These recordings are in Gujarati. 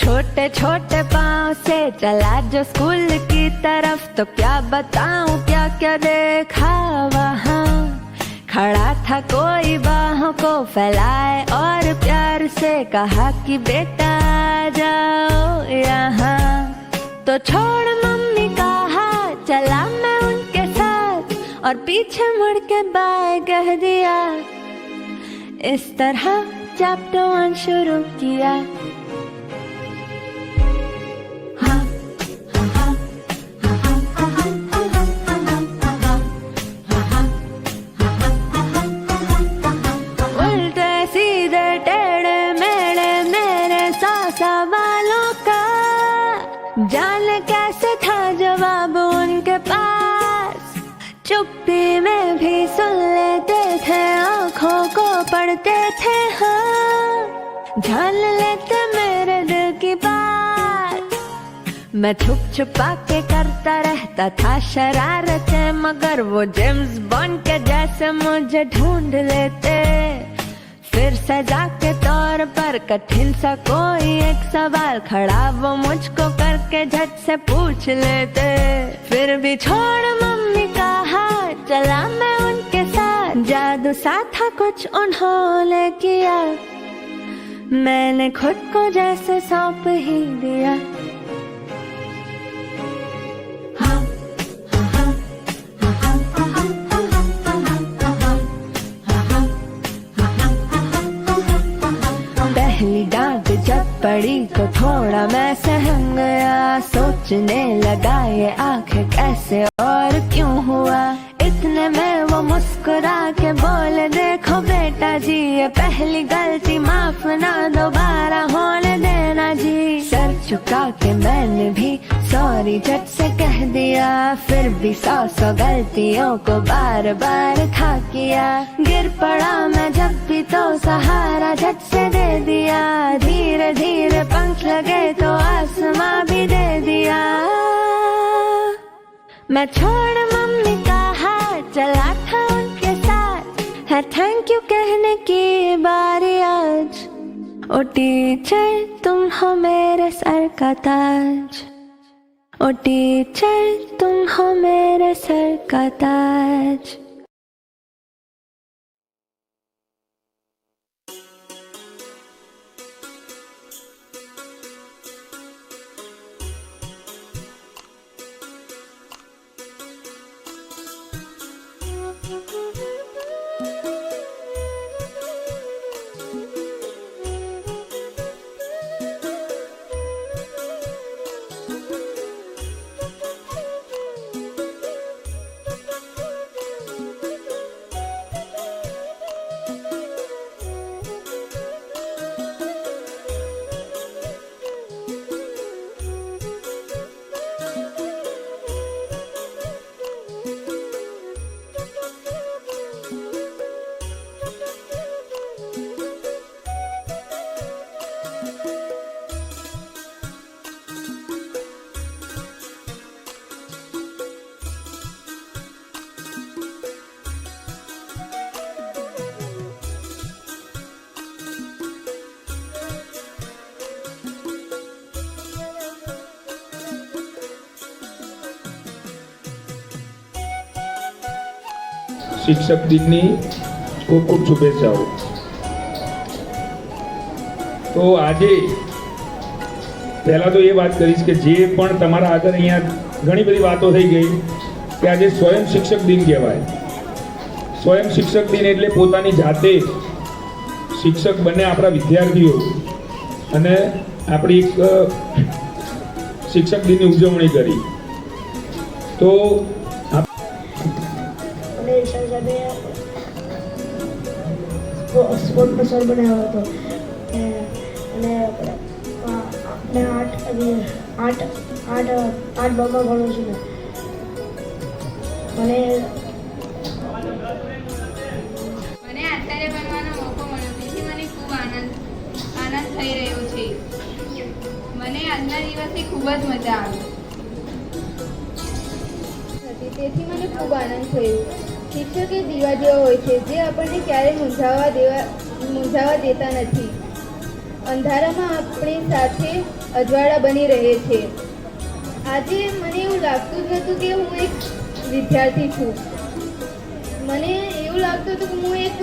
छोटे छोटे पाँव से चला जो स्कूल की तरफ़ तो क्या बताऊँ, क्या क्या देखा वहाँ। खड़ा था कोई बाहों को फैलाए और प्यार से कहा कि बेटा जाओ यहाँ। तो छोड़ मम्मी कहा, चला मैं उनके साथ, और पीछे मुड़ के बाय कह दिया। इस तरह चैप्टर वन शुरू किया। आँखों को पढ़ते थे हाँ। लेते मेरे दिल की बात। मैं छुप छुपा के करता रहता था शरारतें, मगर वो जेम्स बॉन्ड के जैसे मुझे ढूंढ लेते। फिर सजा के तौर पर कठिन सा कोई एक सवाल खड़ा, वो मुझको करके झट से पूछ लेते। फिर भी छोड़, मम्मी का हाथ चला, मैं जादू सा था कुछ उन्होंने किया मैंने खुद को जैसे सौंप ही दिया पहली डांट जब पड़ी तो थोड़ा मैं सहम गया सोचने लगा ये आखिर कैसे और मुस्कुरा के बोल, देखो बेटा जी, ये पहली गलती माफ़ ना, दोबारा होने देना जी। सर चुका के मैंने भी सॉरी झट से कह दिया, फिर भी सौ सौ गलतियों को बार बार खा किया। गिर पड़ा मैं जब भी तो सहारा झट से दे दिया। धीरे धीरे पंख लगे तो आसमां भी दे दिया। मैं छोड़ मम्मी कहा चला था उनके साथ है थैंक यू कहने की बारे आज। ओ टीचर तुम हो मेरे सर का ताज। ओ टीचर तुम हो मेरे सर का ताज। શિક્ષક દિનની ખૂબ ખૂબ શુભેચ્છાઓ. તો આજે પહેલાં તો એ વાત કરીશ કે જે પણ તમારા આગળ અહીંયા ઘણી બધી વાતો થઈ ગઈ કે આજે સ્વયં શિક્ષક દિન કહેવાય. સ્વયં શિક્ષક દિન એટલે પોતાની જાતે શિક્ષક બને આપણા વિદ્યાર્થીઓ. અને આપણી એક શિક્ષક દિનની ઉજવણી કરી. તો સ્પોર્ટનો સર બનાવ્યો હતો. અને આપણે આઠ આઠ આઠ આઠ બામાં ભણું છું. મને મને આચાર્ય બનવાનો મોકો મળ્યો તેથી મને ખૂબ આનંદ આનંદ થઈ રહ્યો છે. મને આજના દિવસે ખૂબ જ મજા આવી. હતી તેથી મને ખૂબ આનંદ થયો. શિક્ષક એ દીવા જેવા હોય છે, જે આપણને ક્યારેય મૂંઝાવા દેવા મૂંઝાવા દેતા નથી. અંધારામાં આપણી સાથે અજવાળા બની રહે છે. આજે મને એવું લાગતું જ નહોતું કે હું એક વિદ્યાર્થી છું. મને એવું લાગતું હતું કે હું એક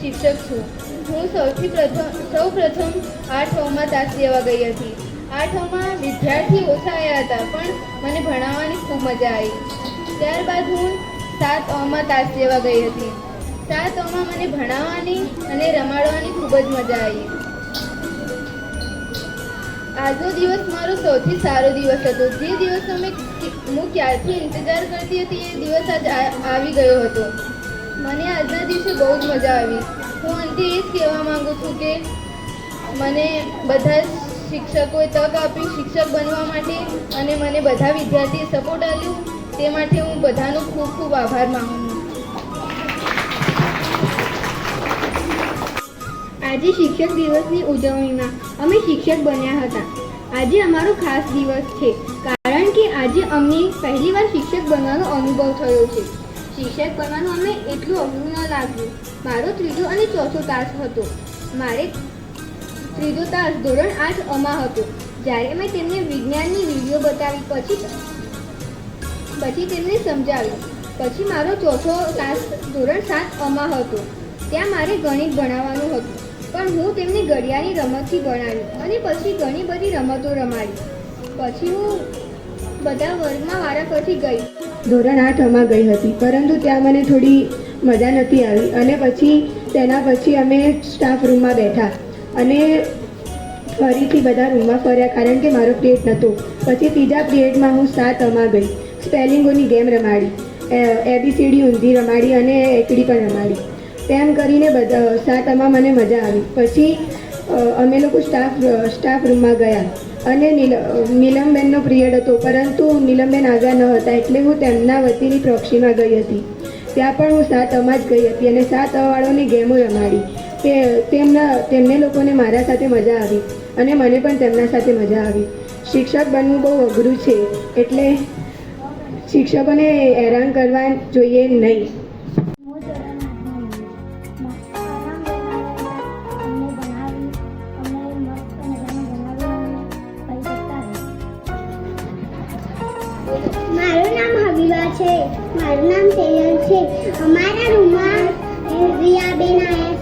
શિક્ષક છું. હું સૌથી પ્રથમ સૌ પ્રથમ આઠ હોમાં તાસ લેવા ગઈ હતી. આઠ હોમાં વિદ્યાર્થી ઓછા આવ્યા હતા, પણ મને ભણાવવાની ખૂબ મજા આવી. ત્યારબાદ હું સાત ઓમાં તાસ લેવા ગઈ હતી. સાત ઓમાં મને ભણાવવાની અને રમાડવાની ખૂબ જ મજા આવી. આજનો દિવસ મારો સૌથી સારો દિવસ હતો. જે દિવસનો મેં હું ક્યારથી ઇંતજાર કરતી હતી એ દિવસ આજ આવી ગયો હતો. મને આજના દિવસે બહુ જ મજા આવી. હું અંતે એ જ કહેવા માંગુ છું કે મને બધા શિક્ષકોએ તક આપી શિક્ષક બનવા માટે અને મને બધા વિદ્યાર્થીએ સપોર્ટ આપ્યું. તે માટે હું બધાનો ખૂબ ખૂબ આભાર માનું છું. આજે શિક્ષક દિવસની ઉજવણીમાં અમે શિક્ષક બન્યા હતા. આજે અમારો ખાસ દિવસ છે, કારણ કે આજે અમને પહેલીવાર શિક્ષક બનવાનો અનુભવ થયો છે. શિક્ષક બનવાનું અમને એટલું અઘરું ન લાગ્યું. મારો ત્રીજો અને ચોથો તાસ હતો. મારે ત્રીજો તાસ ધોરણ આઠ અમા હતો. જ્યારે મેં તેમને વિજ્ઞાનની વીડિયો બતાવી પછી પછી તેમને સમજાવ્યું. પછી મારો ચોથો ક્લાસ ધોરણ સાત અમા હતો. ત્યાં મારે ગણિત ભણાવવાનું હતું. પણ હું તેમને ઘડિયાળની રમતથી ભણાવી અને પછી ઘણી બધી રમતો રમાડી. પછી હું બધા વર્ગમાં વારાફરતી ગઈ. ધોરણ આઠમાં ગઈ હતી, પરંતુ ત્યાં મને થોડી મજા નથી આવી અને પછી તેના પછી અમે સ્ટાફ રૂમમાં બેઠા અને ફરીથી બધા રૂમમાં ફર્યા કારણ કે મારો પિરિયડ નહોતો. પછી ત્રીજા પિરિયડમાં હું સાતમાં ગઈ. સ્પેલિંગોની ગેમ રમાડી. એબીસીડી ઊંધી રમાડી અને એકડી પણ રમાડી. તેમ કરીને બધા સાતમાં મને મજા આવી. પછી અમે લોકો સ્ટાફ સ્ટાફ રૂમમાં ગયા. અને નીલ, નીલમબેનનો પિરિયડ હતો, પરંતુ નીલમબેન આવ્યા ન હતા એટલે હું તેમના વતીની પ્રોક્ષીમાં ગઈ હતી. ત્યાં પણ હું સાત અમા જ ગઈ હતી અને સાત અવાળોની ગેમો રમાડી. તે, તેમના, તેમને લોકોને મારા સાથે મજા આવી અને મને પણ તેમના સાથે મજા આવી. શિક્ષક બનવું બહુ અઘરું છે, એટલે શિક્ષકોને હેરાન કરવા જોઈએ નહીં. મારું નામ હબીબા છે. મારું નામ તેજલ છે. અમારા રૂમમાં રિયાબેન આવ્યા